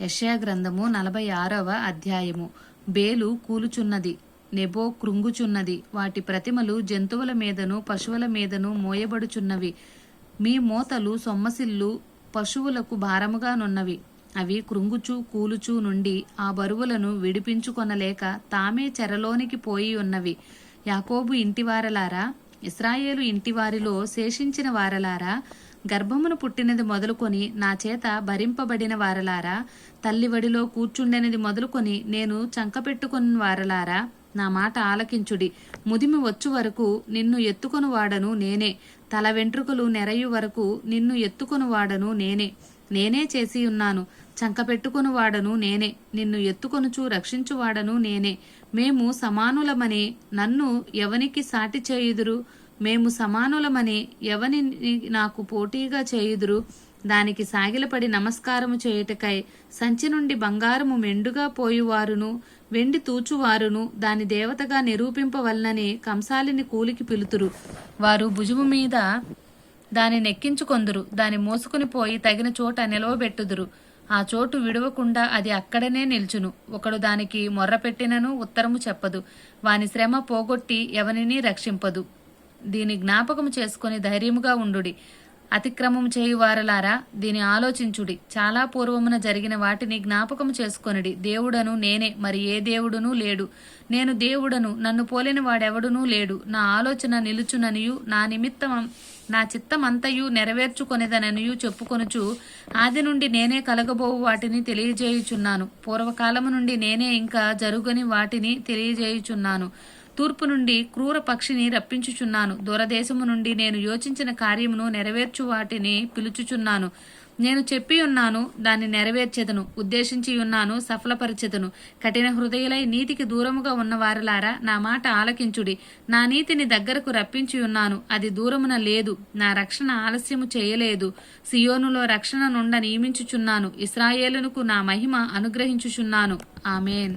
యెషయా గ్రంథము నలభై ఆరవ అధ్యాయము. బేలు కూలుచున్నది నెబో కృంగుచున్నది వాటి ప్రతిమలు జంతువుల మీదను పశువుల మీదను మోయబడుచున్నవి. మీ మోతలు సొమ్మసిల్లు పశువులకు భారముగానున్నవి అవి కృంగుచు కూలుచు నుండి ఆ బరువులను విడిపించుకొనలేక తామే చెరలోనికి పోయి ఉన్నవి. యాకోబు ఇంటివారలారా? ఇస్రాయేలు ఇంటివారిలో శేషించిన వారలారా? గర్భమును పుట్టినది మొదలుకొని నా చేత భరింపబడిన వారలారా తల్లివడిలో కూర్చుండెనది మొదలుకొని నేను చంకపెట్టుకుని వారలారా నా మాట ఆలకించుడి. ముదిమి వచ్చు వరకు నిన్ను ఎత్తుకొని వాడను నేనే. తల వెంట్రుకలు నెరయు వరకు నిన్ను ఎత్తుకొని వాడను నేనే. నేనే చేసి ఉన్నాను. చంకపెట్టుకొని వాడను నేనే. నిన్ను ఎత్తుకొనుచు రక్షించువాడను నేనే. మేము సమానులమని నన్ను ఎవనికి సాటి చేయుదురు? మేము సమానులమని ఎవని నాకు పోటీగా చేయుదురు? దానికి సాగిలపడి నమస్కారము చేయుటకై సంచి నుండి బంగారము మెండుగా పోయువారును వెండి తూచువారును దాని దేవతగా నిరూపింపవలనని కంసాలిని కూలికి పిలుతురు. వారు భుజము మీద దాని నెక్కించుకొందురు దాని మోసుకుని పోయి తగిన చోట నిలవబెట్టుదురు. ఆ చోటు విడవకుండా అది అక్కడనే నిల్చును. ఒకడు దానికి మొర్రపెట్టినను ఉత్తరము చెప్పదు. వాని శ్రమ పోగొట్టి ఎవనిని రక్షింపదు. దీని జ్ఞాపకం చేసుకొని ధైర్యముగా ఉండుడి. అతిక్రమం చేయువారలారా దీని ఆలోచించుడి. చాలా పూర్వమున జరిగిన వాటిని జ్ఞాపకం చేసుకొనిడి. దేవుడను నేనే మరి ఏ దేవుడునూ లేడు. నేను దేవుడను నన్ను పోలిన వాడెవడునూ లేడు. నా ఆలోచన నిలుచుననియు నా నిమిత్తం నా చిత్తమంతయు నెరవేర్చుకొనేదననియు చెప్పుకొనుచు ఆది నుండి నేనే కలగబోవు వాటిని తెలియజేయుచున్నాను. పూర్వకాలము నుండి నేనే ఇంకా జరుగని వాటిని తెలియజేయుచున్నాను. తూర్పు నుండి క్రూర పక్షిని రప్పించుచున్నాను. దూరదేశము నుండి నేను యోచించిన కార్యమును నెరవేర్చు వాటిని పిలుచుచున్నాను. నేను చెప్పి ఉన్నాను దాన్ని నెరవేర్చెదను. ఉద్దేశించి ఉన్నాను సఫలపరిచెదను. కఠిన హృదయులై నీతికి దూరముగా ఉన్నవారులారా నా మాట ఆలకించుడి. నా నీతిని దగ్గరకు రప్పించి ఉన్నాను అది దూరమున లేదు. నా రక్షణ ఆలస్యము చేయలేదు. సియోనులో రక్షణ నుండ నియమించుచున్నాను. ఇస్రాయేలునకు నా మహిమ అనుగ్రహించుచున్నాను. ఆమెన్.